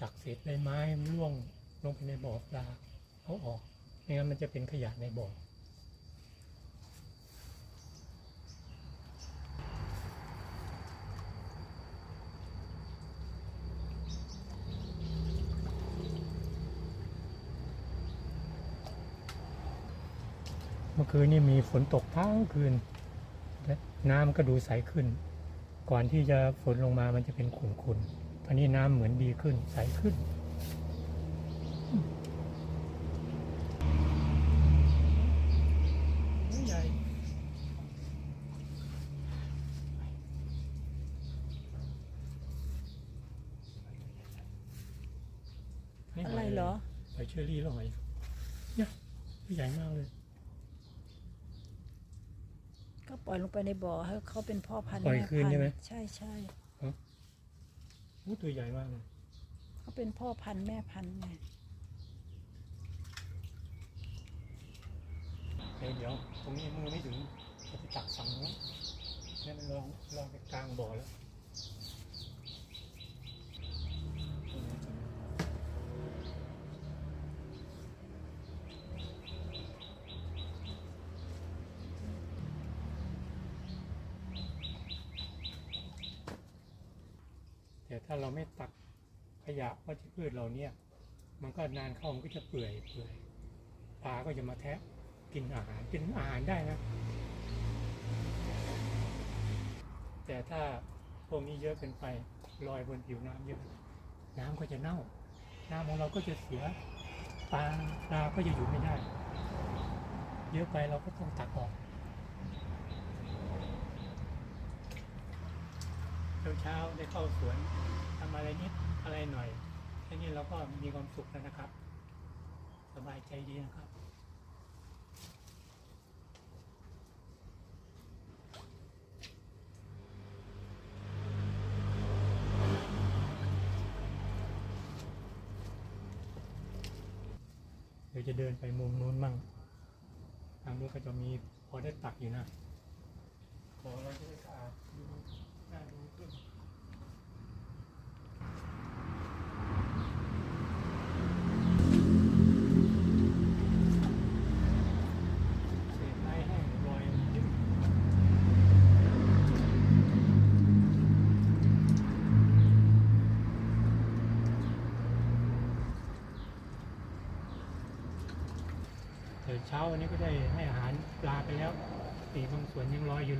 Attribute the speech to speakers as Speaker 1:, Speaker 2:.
Speaker 1: จากเศษใบไม้ร่วงลงไปในบ่อปลาเอาออกไม่งั้นมันจะเป็นขยะในบ่อเมื่อคืนนี่มีฝนตกทั้งคืน น้ำก็ดูใสขึ้น ก่อนที่จะฝนลงมามันจะเป็นขุ่นๆ อนนี้น้ำเหมือนดีขึ้นใสขึ้นใหญ่
Speaker 2: อะไรเหรอ
Speaker 1: หอยเชอรี่แล้วหอยเนี่ยใหญ่มากเลย
Speaker 2: ก็ปล่อยลงไปในบ่อให้เขาเป็นพ่อพันธุ์
Speaker 1: ปล่อย
Speaker 2: แม่
Speaker 1: คืน
Speaker 2: พัน
Speaker 1: ใช่ไหม
Speaker 2: ธุ์ใช่ใช่
Speaker 1: อู้ ตัวใหญ่มากเลย
Speaker 2: เขาเป็นพ่อพันธุ์แม่พันธุ์ไง
Speaker 1: เดี๋ยวเดี๋ยวตรงนี้มือไม่ถึงจะไปตักฝั่งนู้นเนี่ยมันลองลองไปกลางบ่อแล้ว ถ้าเราไม่ตักขยะวัชพืชเราเนี่ยมันก็นานเข้ามันก็จะเปื่อยเปื่อยปลาก็จะมาแทะกินอาหารกินอาหารได้นะ แต่ถ้าพวกนี้เยอะเกินไปลอยบนผิวน้ำเยอะน้ำก็จะเน่า น้ำของเราก็จะเสียปลาปลาก็จะอยู่ไม่ได้ เยอะไปเราก็ต้องตักออก เช้าๆได้เข้าสวนทำอะไรนิดอะไรหน่อยแค่นี้เราก็มีความสุขแล้วนะครับ สบายใจดีนะครับเดี๋ยวจะเดินไปมุมนู้นมั่ง ทางนู้นก็จะมีพอได้ตักอยู่นะ ขอเราจะได้สะอาดขึ้นเศษไม้แห้งลอยเยอะแต่ เช้าวันนี้ก็ได้ให้อาหารปลาไปแล้วปีบางส่วนยังลอยอยู่เลย